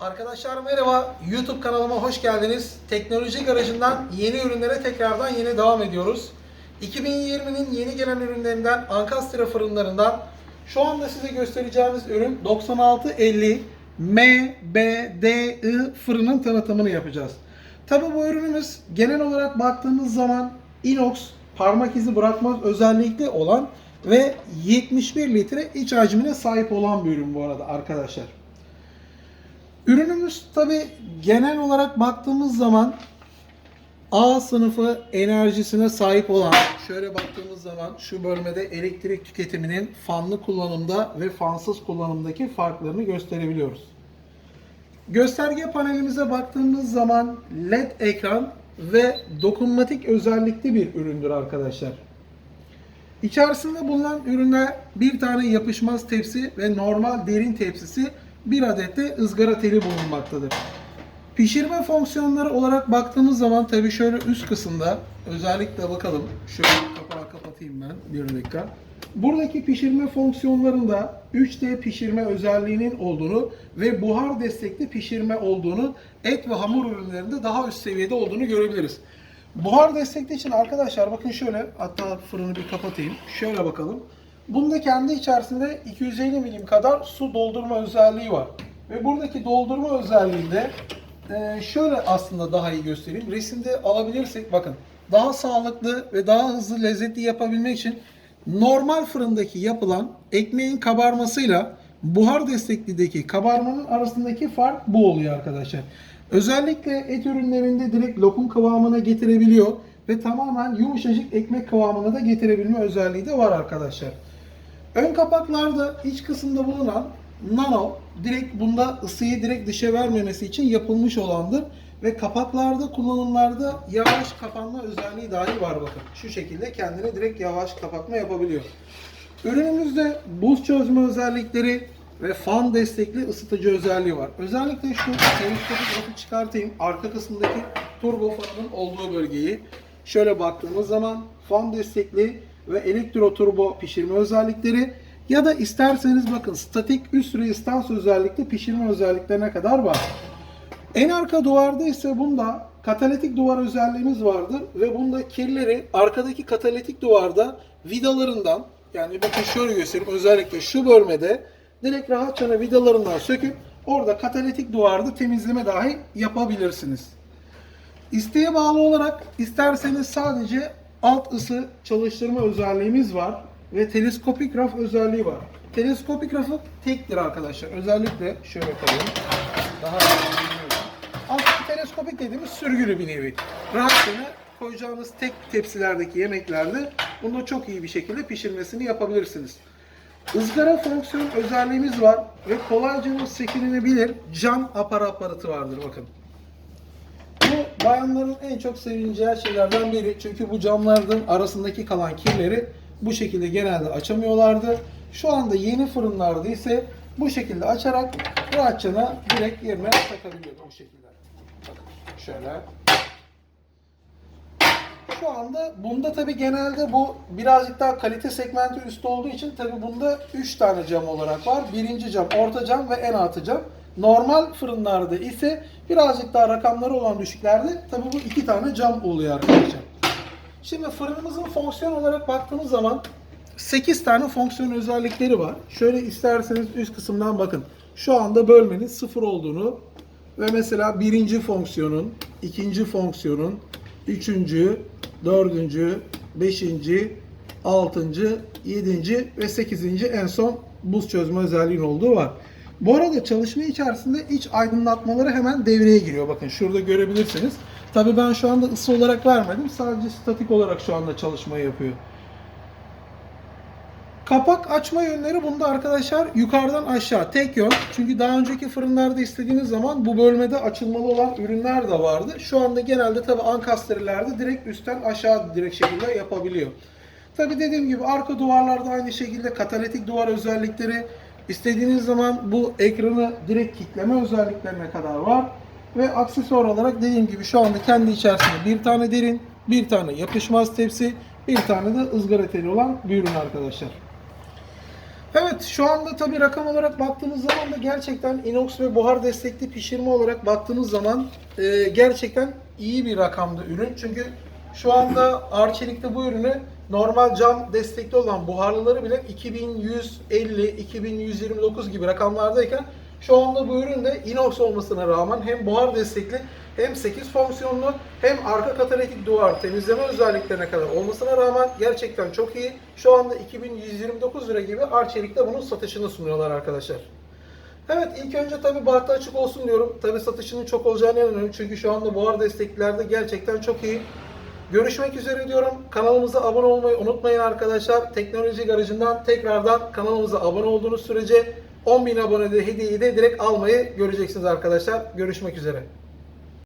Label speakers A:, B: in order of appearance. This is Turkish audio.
A: Arkadaşlar merhaba. YouTube kanalıma hoş geldiniz. Teknoloji Garajı'ndan yeni ürünlere tekrardan yeni devam ediyoruz. 2020'nin yeni gelen ürünlerinden Ankastre fırınlarından şu anda size göstereceğimiz ürün 9650 MBDI fırının tanıtımını yapacağız. Tabi bu ürünümüz genel olarak baktığımız zaman inox parmak izi bırakmaz özellikle olan ve 71 litre iç hacmine sahip olan bir ürün bu arada arkadaşlar. Ürünümüz tabi genel olarak baktığımız zaman A sınıfı enerjisine sahip olan şöyle baktığımız zaman şu bölmede elektrik tüketiminin fanlı kullanımda ve fansız kullanımdaki farklarını gösterebiliyoruz. Gösterge panelimize baktığımız zaman LED ekran ve dokunmatik özellikli bir üründür arkadaşlar. İçerisinde bulunan ürüne bir tane yapışmaz tepsi ve normal derin tepsisi bir adet de ızgara teli bulunmaktadır. Pişirme fonksiyonları olarak baktığımız zaman tabii şöyle üst kısımda özellikle bakalım. Şöyle kapağı kapatayım ben bir dakika. Buradaki pişirme fonksiyonlarında 3D pişirme özelliğinin olduğunu ve buhar destekli pişirme olduğunu et ve hamur ürünlerinde daha üst seviyede olduğunu görebiliriz. Buhar destekli için arkadaşlar bakın şöyle hatta fırını bir kapatayım. Şöyle bakalım. Bunda kendi içerisinde 250 milim kadar su doldurma özelliği var. Ve buradaki doldurma özelliğinde e, şöyle aslında daha iyi göstereyim. Resimde alabilirsek bakın daha sağlıklı ve daha hızlı lezzetli yapabilmek için normal fırındaki yapılan ekmeğin kabarmasıyla buhar desteklideki kabarmanın arasındaki fark bu oluyor arkadaşlar. Özellikle et ürünlerinde direkt lokum kıvamına getirebiliyor ve tamamen yumuşacık ekmek kıvamına da getirebilme özelliği de var arkadaşlar. Ön kapaklarda iç kısımda bulunan nano direkt bunda ısıyı direkt dışa vermemesi için yapılmış olandır ve kapaklarda kullanımlarda yavaş kapanma özelliği dahi var bakın. Şu şekilde kendine direkt yavaş kapatma yapabiliyor. Ürünümüzde buz çözme özellikleri ve fan destekli ısıtıcı özelliği var. Özellikle şu teleskopik rafı çıkartayım. Arka kısımdaki turbo fanının olduğu bölgeyi. Şöyle baktığımız zaman fan destekli ve elektro turbo pişirme özellikleri ya da isterseniz bakın statik üst rezistans özellikli pişirme özelliklerine kadar var. En arka duvarda ise bunda katalitik duvar özelliğimiz vardır ve bunda kirleri arkadaki katalitik duvarda vidalarından yani bakın şöyle göstereyim özellikle şu bölmede direkt rahatça vidalarından söküp orada katalitik duvarda temizleme dahi yapabilirsiniz. İsteğe bağlı olarak isterseniz sadece alt ısı çalıştırma özelliğimiz var ve teleskopik raf özelliği var. Teleskopik rafı tektir arkadaşlar. Özellikle şöyle koyayım. Daha Alttaki teleskopik dediğimiz sürgülü bir nevi. Rahatça koyacağınız tek tepsilerdeki yemeklerde bunu çok iyi bir şekilde pişirmesini yapabilirsiniz. Izgara fonksiyon özelliğimiz var ve kolayca sekilinebilir cam apar aparatı vardır bakın. Bayanların en çok sevineceği şeylerden biri. Çünkü bu camların arasındaki kalan kirleri bu şekilde genelde açamıyorlardı. Şu anda yeni fırınlarda ise bu şekilde açarak rahatça direkt yerine takabiliyor bu şekilde. Şöyle. Şu anda bunda tabi genelde bu birazcık daha kalite segmenti üstü olduğu için tabi bunda 3 tane cam olarak var. Birinci cam, orta cam ve en altı cam. Normal fırınlarda ise birazcık daha rakamları olan düşüklerde tabi bu iki tane cam oluyor arkadaşlar. Şimdi fırınımızın fonksiyon olarak baktığımız zaman 8 tane fonksiyon özellikleri var. Şöyle isterseniz üst kısımdan bakın. Şu anda bölmenin sıfır olduğunu ve mesela birinci fonksiyonun, ikinci fonksiyonun, üçüncü, dördüncü, beşinci, altıncı, yedinci ve sekizinci en son buz çözme özelliğinin olduğu var. Bu arada çalışma içerisinde iç aydınlatmaları hemen devreye giriyor. Bakın şurada görebilirsiniz. Tabii ben şu anda ısı olarak vermedim. Sadece statik olarak şu anda çalışmayı yapıyor. Kapak açma yönleri bunda arkadaşlar yukarıdan aşağı tek yön. Çünkü daha önceki fırınlarda istediğiniz zaman bu bölmede açılmalı olan ürünler de vardı. Şu anda genelde tabi ankastre'lerde direkt üstten aşağı direkt şekilde yapabiliyor. Tabi dediğim gibi arka duvarlarda aynı şekilde katalitik duvar özellikleri istediğiniz zaman bu ekranı direkt kilitleme özelliklerine kadar var. Ve aksesuar olarak dediğim gibi şu anda kendi içerisinde bir tane derin, bir tane yapışmaz tepsi, bir tane de ızgara teli olan bir ürün arkadaşlar. Evet şu anda tabii rakam olarak baktığınız zaman da gerçekten inox ve buhar destekli pişirme olarak baktığınız zaman e, gerçekten iyi bir rakamda ürün. Çünkü şu anda Arçelik'te bu ürünü normal cam destekli olan buharlıları bile 2150, 2129 gibi rakamlardayken şu anda bu ürün de inox olmasına rağmen hem buhar destekli hem 8 fonksiyonlu hem arka katalitik duvar temizleme özelliklerine kadar olmasına rağmen gerçekten çok iyi. Şu anda 2129 lira gibi Arçelik'te bunun satışını sunuyorlar arkadaşlar. Evet ilk önce tabi bahtı açık olsun diyorum. Tabi satışının çok olacağını inanıyorum. Çünkü şu anda buhar desteklerde gerçekten çok iyi. Görüşmek üzere diyorum. Kanalımıza abone olmayı unutmayın arkadaşlar. Teknoloji Garajı'ndan tekrardan kanalımıza abone olduğunuz sürece 10.000 abonede hediyeyi de direkt almayı göreceksiniz arkadaşlar. Görüşmek üzere.